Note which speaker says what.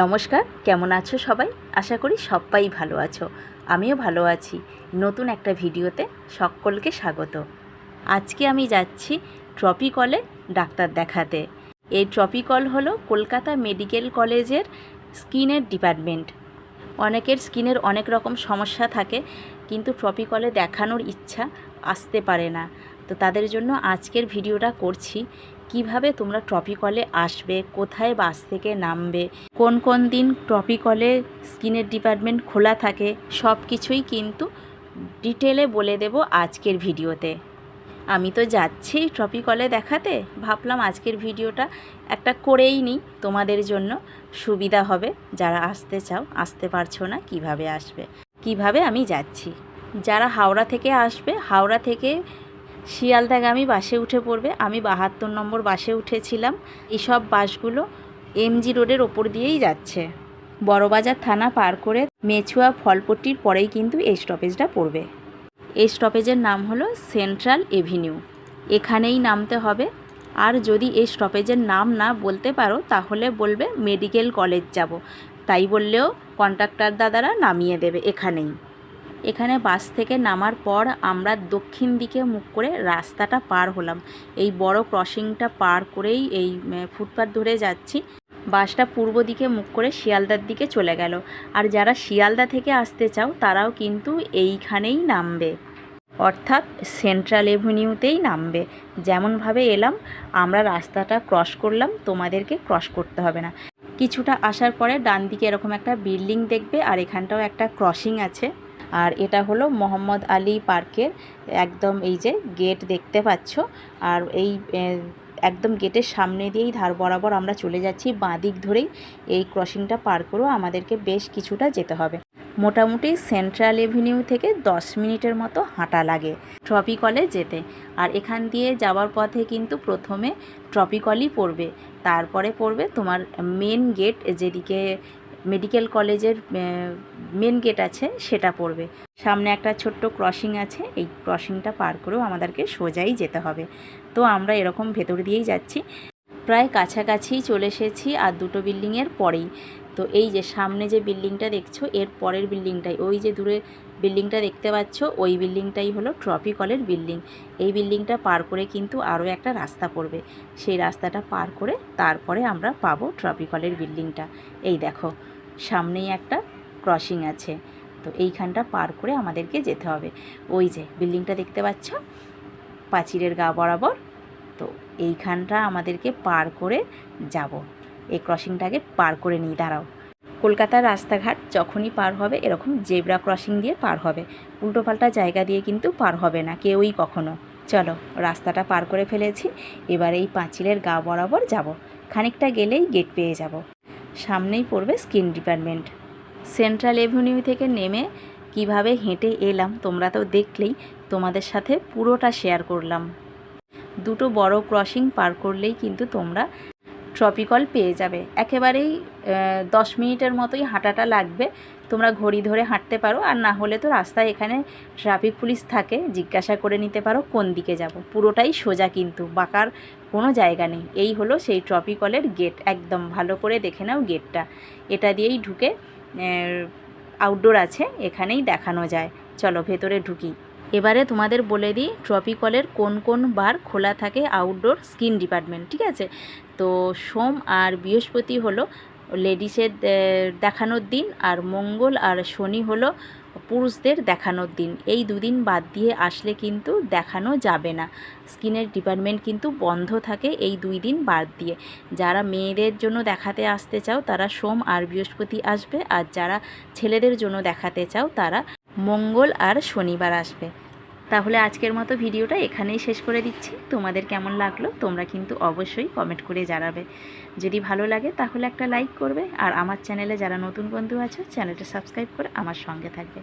Speaker 1: নমস্কার, কেমন আছো সবাই? আশা করি সবাই ভালো আছো। আমিও ভালো আছি। নতুন একটা ভিডিওতে সকলকে স্বাগত। আজকে আমি যাচ্ছি ট্রপিকলে ডাক্তার দেখাতে। এই ট্রপিকল হলো কলকাতা মেডিকেল কলেজের স্কিনের ডিপার্টমেন্ট। অনেকের স্কিনের অনেক রকম সমস্যা থাকে, কিন্তু ট্রপিকলে দেখানোর ইচ্ছা আসতে পারে না। তো তাদের জন্য আজকের ভিডিওটা করছি। কীভাবে তোমরা ট্রপিকলে আসবে, কোথায় বাস থেকে নামবে, কোন কোন দিন ট্রপিকলে স্কিনের ডিপার্টমেন্ট খোলা থাকে সব কিছুই কিন্তু ডিটেলে বলে দেব আজকের ভিডিওতে। আমি তো যাচ্ছি ট্রপিকলে দেখাতে, ভাবলাম আজকের ভিডিওটা একটা করেই নিই, তোমাদের জন্য সুবিধা হবে। যারা আসতে চাও, আসতে পারছ না, কীভাবে আসবে? কীভাবে আমি যাচ্ছি? যারা হাওড়া থেকে আসবে, হাওড়া থেকে শিয়ালদাগামী বাসে উঠে পড়বে, আমি বাহাত্তর নম্বর বাসে উঠেছিলাম। এইসব বাসগুলো এমজি রোডের ওপর দিয়েই যাচ্ছে। বড়বাজার থানা পার করে মেছুয়া ফলপট্টির পরেই কিন্তু এই স্টপেজটা পড়বে। এই স্টপেজের নাম হলো সেন্ট্রাল এভিনিউ এখানেই নামতে হবে। আর যদি এই স্টপেজের নাম না বলতে পারো, তাহলে বলবে মেডিকেল কলেজ যাব। তাই বললেও কন্ট্রাক্টর দাদারা নামিয়ে দেবে এখানেই। এখানে বাস থেকে নামার পর আমরা দক্ষিণ দিকে মুখ করে রাস্তাটা পার হলাম। এই বড় ক্রসিংটা পার করেই এই ফুটপাথ ধরে যাচ্ছি। বাসটা পূর্ব দিকে মুখ করে শিয়ালদার দিকে চলে গেল। আর যারা শিয়ালদা থেকে আসতে চাও, তারাও কিন্তু এইখানেই নামবে। অর্থাৎ সেন্ট্রাল এভিনিউতেই নামবে। যেমনভাবে এলাম, আমরা রাস্তাটা ক্রস করলাম, তোমাদেরকে ক্রস করতে হবে না। কিছুটা আসার পরে ডান দিকে এরকম একটা বিল্ডিং দেখবে, আর এখানটাও একটা ক্রসিং আছে। আর এটা হলো মোহাম্মদ আলী পার্কের একদম এই যে গেট দেখতে পাচ্ছ। আর এই একদম গেটের সামনে দিয়েই ধার বরাবর আমরা চলে যাচ্ছি। বাঁ দিক ধরেই এই ক্রসিংটা পার করেও আমাদেরকে বেশ কিছুটা যেতে হবে। মোটামুটি সেন্ট্রাল এভিনিউ থেকে দশ মিনিটের মতো হাঁটা লাগে ট্রপিকলে যেতে। আর এখান দিয়ে যাওয়ার পথে কিন্তু প্রথমে ট্রপিকলই পড়বে। তারপরে পড়বে তোমার মেন গেট যেদিকে মেডিকেল কলেজের মেন গেট আছে, সেটা পড়বে। সামনে একটা ছোট্ট ক্রসিং আছে, এই ক্রসিংটা পার করেও আমাদেরকে সোজাই যেতে হবে। তো আমরা এরকম ভেতর দিয়েই যাচ্ছি। প্রায় কাছাকাছি চলে এসেছি আর দুটো বিল্ডিংয়ের পরেই। তো এই যে সামনে যে বিল্ডিংটা দেখছ, এর পরের বিল্ডিংটাই। ওই যে দূরে বিল্ডিংটা দেখতে পাচ্ছ, ওই বিল্ডিংটাই হলো ট্রপিকলের বিল্ডিং। এই বিল্ডিংটা পার করে কিন্তু আরও একটা রাস্তা পড়বে। সেই রাস্তাটা পার করে তারপরে আমরা পাবো ট্রপিকলের বিল্ডিংটা। এই দেখো। সামনেই একটা ক্রসিং আছে। তো এইখানটা পার করে আমাদেরকে যেতে হবে। ওই যে বিল্ডিংটা দেখতে পাচ্ছ? পাঁচিরের গা বরাবর। তো এইখানটা আমাদেরকে পার করে যাব। এই ক্রসিংটাকে পার করে নিই, দাঁড়াও। কলকাতার রাস্তাঘাট যখনই পার হবে, এরকম জেব্রা ক্রসিং দিয়ে পার হবে। উল্টোপাল্টা জায়গা দিয়ে কিন্তু পার হবে না, কেউই কখনো। চলো, রাস্তাটা পার করে ফেলেছি। এবার এই পাঁচিলের গা বরাবর যাব। খানিকটা গেলেই গেট পেয়ে যাব। সামনেই পড়বে স্কিন ডিপার্টমেন্ট। সেন্ট্রাল এভিনিউ থেকে নেমে কীভাবে হেঁটে এলাম তোমরা তো দেখলেই তোমাদের সাথে পুরোটা শেয়ার করলাম। দুটো বড় ক্রসিং পার করলেই কিন্তু তোমরা ট্রপিকল পেয়ে যাবে। একেবারেই দশ মিনিটের মতোই হাঁটাটা লাগবে। তোমরা ঘড়ি ধরে হাঁটতে পারো, আর না হলে তো রাস্তায় এখানে ট্রাফিক পুলিশ থাকে, জিজ্ঞাসা করে নিতে পারো কোন দিকে যাব। পুরোটাই সোজা কিন্তু, বাঁকার কোনো জায়গা নেই। এই হলো সেই ট্রপিকলের গেট একদম ভালো করে দেখে নাও গেটটা এটা দিয়েই ঢুকে আউটডোর আছে, এখানেই দেখানো যায়। চলো ভেতরে ঢুকি। এবারে তোমাদের বলে দিই ট্রপিকলের কোন কোন বার খোলা থাকে আউটডোর স্কিন ডিপার্টমেন্ট ঠিক আছে? তো সোম আর বৃহস্পতি হলো লেডিসের দেখানোর দিন আর মঙ্গল আর শনি হলো পুরুষদের দেখানোর দিন। এই দুদিন বাদ দিয়ে আসলে কিন্তু দেখানো যাবে না। স্কিনের ডিপার্টমেন্ট কিন্তু বন্ধ থাকে এই দুই দিন বাদ দিয়ে। যারা মেয়েদের জন্য দেখাতে আসতে চাও, তারা সোম আর বৃহস্পতি আসবে। আর যারা ছেলেদের জন্য দেখাতে চাও, তারা মঙ্গল আর শনিবার আসবে। তাহলে আজকের মতো ভিডিওটা এখানেই শেষ করে দিচ্ছি। তোমাদের কেমন লাগল তোমরা কিন্তু অবশ্যই কমেন্ট করে জানাবে। যদি ভালো লাগে তাহলে একটা লাইক করবে আর আমার চ্যানেলে যারা নতুন বন্ধু আছে চ্যানেলটা সাবস্ক্রাইব করে আমার সঙ্গে থাকবে।